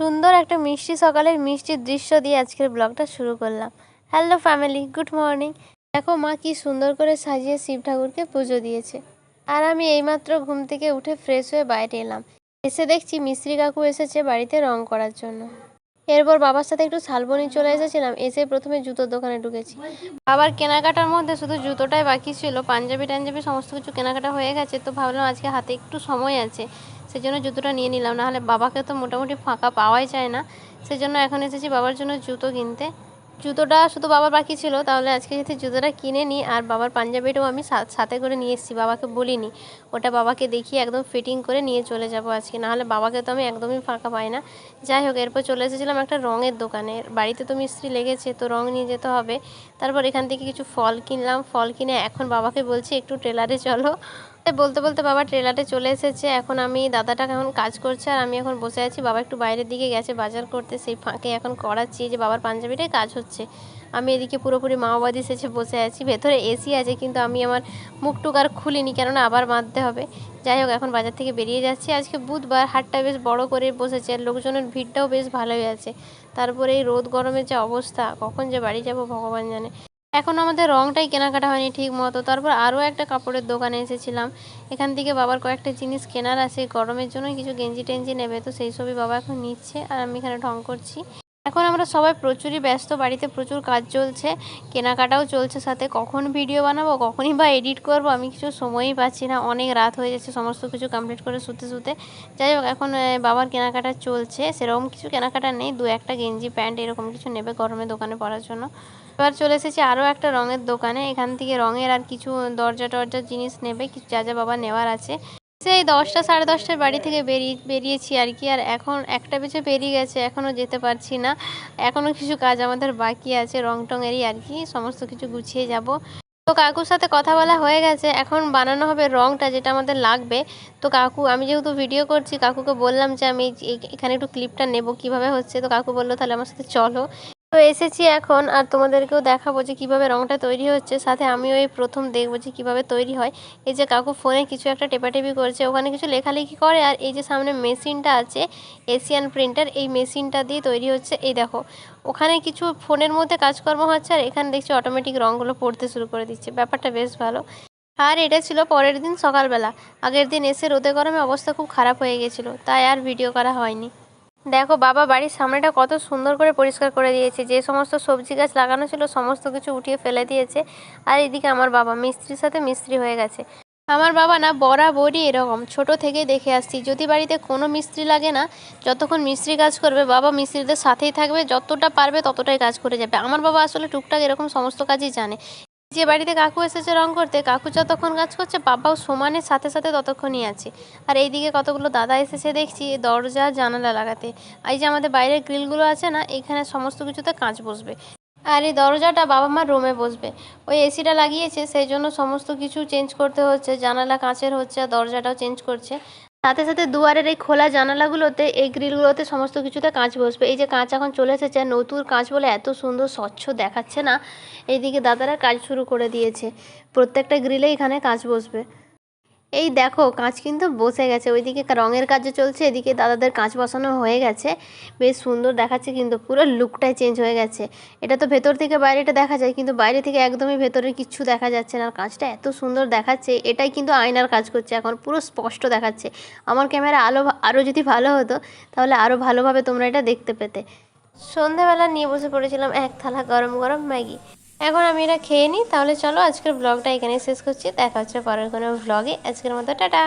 সুন্দর একটা মিষ্টি সকালের মিষ্টি দৃশ্য দিয়ে আজকের ব্লগটা শুরু করলাম। হ্যালো ফ্যামিলি গুড মর্নিং দেখো মা কি সুন্দর করে সাজিয়ে শিব ঠাকুরকে পুজো দিয়েছে। আর আমি এইমাত্র ঘুম থেকে উঠে ফ্রেশ হয়ে বাইরে এলাম। এসে দেখছি মিস্ত্রি কাকু এসেছে বাড়িতে রং করার জন্য। এরপর বাবার সাথে একটু শালবনি চলে এসেছিলাম, এসে প্রথমে জুতোর দোকানে ঢুকেছি। বাবার কেনাকাটার মধ্যে শুধু জুতোটাই বাকি ছিল পাঞ্জাবি টাঞ্জাবি সমস্ত কিছু কেনাকাটা হয়ে গেছে, তো ভাবলাম আজকে হাতে একটু সময় আছে। সেই জন্য জুতোটা নিয়ে নিলাম। নাহলে বাবাকে তো মোটামুটি ফাঁকা পাওয়াই যায় না। সেই জন্য এখন এসেছি বাবার জন্য জুতো কিনতে। জুতোটা শুধু বাবার বাকি ছিল। তাহলে আজকে যদি জুতোটা কিনে নিই, আর বাবার পাঞ্জাবিটাও আমি সাথে করে নিয়ে এসেছি, বাবাকে বলিনি। ওটা বাবাকে দেখিয়ে একদম ফিটিং করে নিয়ে চলে যাব আজকে। নাহলে বাবাকে তো আমি একদমই ফাঁকা পাই না। যাই হোক, এরপর চলে এসেছিলাম একটা রঙের দোকানে। বাড়িতে তো মিস্ত্রি লেগেছে, তো রঙ নিয়ে যেতে হবে। তারপর এখান থেকে কিছু ফল কিনলাম। ফল কিনে এখন বাবাকে বলছি, একটু ট্রেলারে চলো। বলতে বলতে বাবা ট্রেলারে চলে এসেছে। এখন আমি, দাদাটা এখন কাজ করছে আর আমি এখন বসে আছি। বাবা একটু বাইরের দিকে গেছে, বাজার করতে। সেই ফাঁকে এখন করাচ্ছি যে বাবার পাঞ্জাবিটাই কাজ হচ্ছে। আমি এদিকে পুরোপুরি মাওবাদী সেজে বসে আছি। ভেতরে এসি আছে কিন্তু আমি আমার মুখটুক আর খুলিনি, কেননা আবার বাঁধতে হবে। যাই হোক, এখন বাজার থেকে বেরিয়ে যাচ্ছি। আজকে বুধবার হাটটা বেশ বড় করে বসেছে আর লোকজনের ভিড়টাও বেশ ভালোই আছে। তারপরে এই রোদ গরমের যে অবস্থা, কখন যে বাড়ি যাব ভগবান জানে। এখন আমাদের রংটাই কেনাকাটা হয়নি ঠিক মতো। তারপর আরও একটা কাপড়ের দোকানে এসেছিলাম। এখান থেকে বাবার কয়েকটা জিনিস কেনার আছে। গরমের জন্য কিছু গেঞ্জি টেঞ্জি নেবে, তো সেই সবই বাবা এখন নিচ্ছে আর আমি এখানে ঢং করছি। এখন আমরা সবাই প্রচুরই ব্যস্ত, বাড়িতে প্রচুর কাজ চলছে, কেনাকাটাও চলছে, সাথে কখন ভিডিও বানাবো, কখনই বা এডিট করব, আমি কিছু সময়ই পাচ্ছি না, অনেক রাত হয়ে যাচ্ছে, সমস্ত কিছু কমপ্লিট করে শুতে শুতে। যাই হোক, এখন বাবার কেনাকাটা চলছে, সেরকম কিছু কেনাকাটা নেই, দু একটা গেঞ্জি, প্যান্ট, এরকম কিছু নেবে গরমে দোকানে পরার জন্য। এবার চলে এসেছি আরও একটা রঙের দোকানে। এখান থেকে রঙের আর কিছু দরজা টরজার জিনিস নেবে, কিছু যা যা বাবা নেওয়ার আছে। সেই দশটা সাড়ে দশটার বাড়ি থেকে বেরিয়ে বেরিয়েছি আর কি। আর এখন একটা বেজে বেরিয়ে গেছে, এখনও যেতে পারছি না। এখনও কিছু কাজ আমাদের বাকি আছে রং টঙেরই আর কি। সমস্ত কিছু গুছিয়ে যাব। তো কাকুর সাথে কথা বলা হয়ে গেছে। এখন বানানো হবে রংটা যেটা আমাদের লাগবে। তো কাকু, আমি যেহেতু ভিডিও করছি, কাকুকে বললাম যে আমি এখানে একটু ক্লিপটা নেব কীভাবে হচ্ছে। তো কাকু বলল, তাহলে আমার সাথে চলো। তো এসেছি এখন আর তোমাদেরকেও দেখাবো যে কীভাবে রংটা তৈরি হচ্ছে। সাথে আমিও এই প্রথম দেখব যে কীভাবে তৈরি হয়। এই যে কাকু ফোনে কিছু একটা টেপাটেপি করছে, ওখানে কিছু লেখালেখি করে আর এই যে সামনে মেশিনটা আছে এশিয়ান প্রিন্টার এই মেশিনটা দিয়ে তৈরি হচ্ছে। এই দেখো, ওখানে কিছু ফোনের মধ্যে কাজকর্ম হচ্ছে আর এখানে দেখছি অটোমেটিক রঙগুলো পড়তে শুরু করে দিচ্ছে। ব্যাপারটা বেশ ভালো। আর এটা ছিল পরের দিন সকালবেলা। আগের দিন এসে রোদে গরমে অবস্থা খুব খারাপ হয়ে গেছিল, তাই আর ভিডিও করা হয়নি। দেখো বাবা, বাড়ির সামনেটা কত সুন্দর করে পরিষ্কার করে দিয়েছে। যে সমস্ত সবজি গাছ লাগানো ছিল, সমস্ত কিছু উঠিয়ে ফেলে দিয়েছে। আর এদিকে আমার বাবা, মিস্ত্রির সাথে মিস্ত্রি হয়ে গেছে। আমার বাবা না বরাবরই এরকম, ছোট থেকে দেখে আসছি। যদি বাড়িতে কোনো মিস্ত্রি লাগে না, যতক্ষণ মিস্ত্রি কাজ করবে, বাবা মিস্ত্রিদের সাথেই থাকবে, যতটা পারবে ততটাই কাজ করে যাবে। আমার বাবা আসলে টুকটাক এরকম সমস্ত কাজই জানে। যে বাড়িতে কাকু এসেছে রং করতে, কাকু যতক্ষণ কাজ করছে, বাবাও সমানের সাথে সাথে ততক্ষণই আছে। আর এইদিকে কতগুলো দাদা এসেছে দেখছি, দরজা জানালা লাগাতে। এই যে আমাদের বাইরের গ্রিলগুলো আছে না, এখানে সমস্ত কিছুতে কাঁচ বসবে। আর এই দরজাটা বাবা মার রুমে বসবে। ওই এসিটা লাগিয়েছে, সেই জন্য সমস্ত কিছু চেঞ্জ করতে হচ্ছে, জানালা কাঁচের হচ্ছে আর দরজাটাও চেঞ্জ করছে। সাথে সাথে দুয়ারের এই খোলা জানালাগুলোতে, এই গ্রিলগুলোতে সমস্ত কিছুতে কাঁচ বসবে। এই যে কাঁচ এখন চলে এসেছে নতুন কাঁচ বলে এত সুন্দর স্বচ্ছ দেখাচ্ছে না। এইদিকে দাদারা কাজ শুরু করে দিয়েছে। প্রত্যেকটা গ্রিলে এখানে কাঁচ বসবে। এই দেখো, কাঁচ কিন্তু বসে গেছে। ওইদিকে রঙের কাজও চলছে, এদিকে দাদাদের কাঁচ বসানো হয়ে গেছে। বেশ সুন্দর দেখাচ্ছে কিন্তু, পুরো লুকটাই চেঞ্জ হয়ে গেছে। এটা তো ভেতর থেকে বাইরেটা দেখা যায়, কিন্তু বাইরে থেকে একদমই ভেতরে কিচ্ছু দেখা যাচ্ছে না। আর কাঁচটা এত সুন্দর দেখাচ্ছে, এটাই কিন্তু আয়নার কাজ করছে। এখন পুরো স্পষ্ট দেখাচ্ছে। আমার ক্যামেরা আলো আরও যদি ভালো হতো, তাহলে আরও ভালোভাবে তোমরা এটা দেখতে পেতে। সন্ধেবেলা নিয়ে বসে পড়েছিলাম এক থালা গরম গরম ম্যাগি। এখন আমি এটা খেয়ে নিই, তাহলে চলো আজকের ব্লগটা এখানে শেষ করছি। দেখা হচ্ছে পরের কোনো ব্লগে আজকের মতো, টাটা!